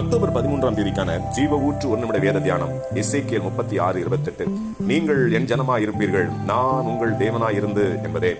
October பதிமூன்றாம் தேதிக்கான ஜீவ ஊற்று ஒரு நிமிட வேத தியானம் எஸ்ஐகேல் முப்பத்தி ஆறு இருபத்தெட்டு. நீங்கள் என் ஜனமா இருப்பீர்கள் நான் உங்கள் தேவனா இருந்து என்பதே.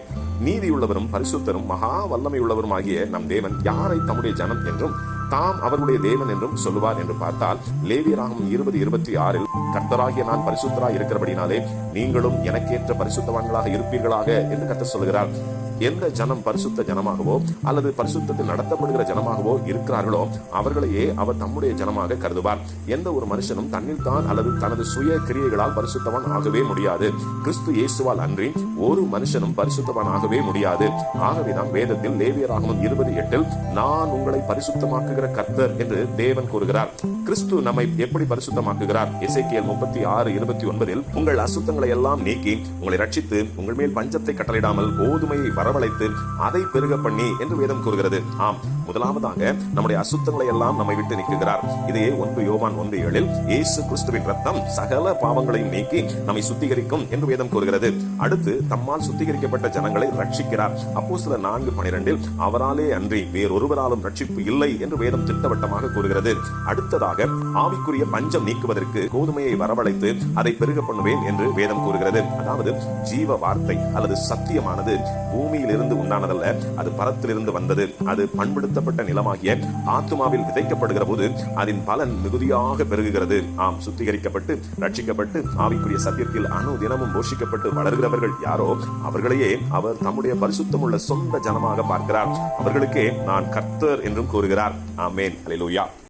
நீதியுள்ளவரும் பரிசுத்தரும் மகா வல்லமையுள்ளவரும் ஆகிய நம் தேவன் யாரை தம்முடைய ஜனம் என்றும் தாம் அவருடைய தேவன் என்றும் சொல்லுவார் என்று பார்த்தால் லேவியராகும் இருபது இருபத்தி ஆறில் கர்த்தராகிய நான் பரிசுத்தராய் இருக்கிறபடினாலே நீங்களும் எனக்கேற்ற பரிசுத்தவான்களாக இருப்பீர்களாக என்று கர்த்தர் சொல்கிறார் எந்த ஜனம் பரிசுத்த ஜனமாகவோ அல்லது பரிசுத்தத்தில் நடத்தப்படுகிற ஜனமாகவோ இருக்கிறார்களோ அவர்களையே அவர் தம்முடைய ஜனமாக கருதுவார். எந்த ஒரு மனுஷனும் தன்னில் தான் அல்லது தனது சுய கிரியைகளால் பரிசுத்தவன் ஆகவே முடியாது. கிறிஸ்து இயேசுவால் அன்றி ஒரு மனுஷனும் பரிசுத்தவன் ஆகவே முடியாது. ஆகவேதான் வேதத்தில் லேவியராகவும் இருபது எட்டில் நான் உங்களை பரிசுத்தமாக்குகிற கர்த்தர் என்று தேவன் கூறுகிறார். கிறிஸ்து நம்மை எப்படி பரிசுத்தமாக்குகிறார்? எசேக்கியல் முப்பத்தி ஆறு இருபத்தி ஒன்பதில் உங்கள் அசுத்தங்களை எல்லாம் நீக்கி உங்களை ரட்சித்து உங்கள் மேல் பஞ்சத்தை கட்டளையிடாமல் கோதுமையை வரவழைத்து அதை பெருக பண்ணி என்று வேதம் கூறுகிறது. ஆம் முதலாவதாக நம்முடைய அசுத்தங்களை எல்லாம் நம்மை விட்டு நீக்குகிறார். இதையே ஒன்று யோவான் ஒன்று ஏழில் இயேசு கிறிஸ்துவின் ரத்தம் சகல பாவங்களையும் நீக்கி நம்மை சுத்திகரிக்கும் என்று வேதம் கூறுகிறது. அடுத்து தம்மால் சுத்திகரிக்கப்பட்ட ஜனங்களை ரட்சிக்கிறார். அப்போ சில நான்கு பனிரெண்டில் அவராலே அன்றி வேறொருவராலும் ரட்சிப்பு இல்லை என்று வேதம் திட்டவட்டமாக கூறுகிறது. அடுத்ததாக ஆவிக்குரிய பஞ்சம் நீக்குவதற்கு கோதுமையை வரவழைத்து அதை பெருக பண்ணுவேன் என்று வேதம் கூறுகிறது. அதாவது ஜீவ வார்த்தை அல்லது சத்தியமானது பூமியிலிருந்து உண்டானதல்ல அது பரத்திலிருந்து வந்தது. அது பண்படுத்தப்பட்ட நிலமாகிய ஆத்மாவில் விதைக்கப்படுகிற போது அதன் பலன் மிகுதியாக பெருகுகிறது. ஆம் சுத்திகரிக்கப்பட்டு ரட்சிக்கப்பட்டு ஆவிக்குரிய சத்தியத்தில் அணு தினமும் போஷிக்கப்பட்டு வளர்கிறவர்கள் யாரோ அவர்களையே அவர் தம்முடைய பரிசுத்தமுள்ள சொந்த ஜனமாக பார்க்கிறார். அவர்களுக்கே நான் கர்த்தர் என்றும் கூறுகிறார். ஆமேன். அலிலூயா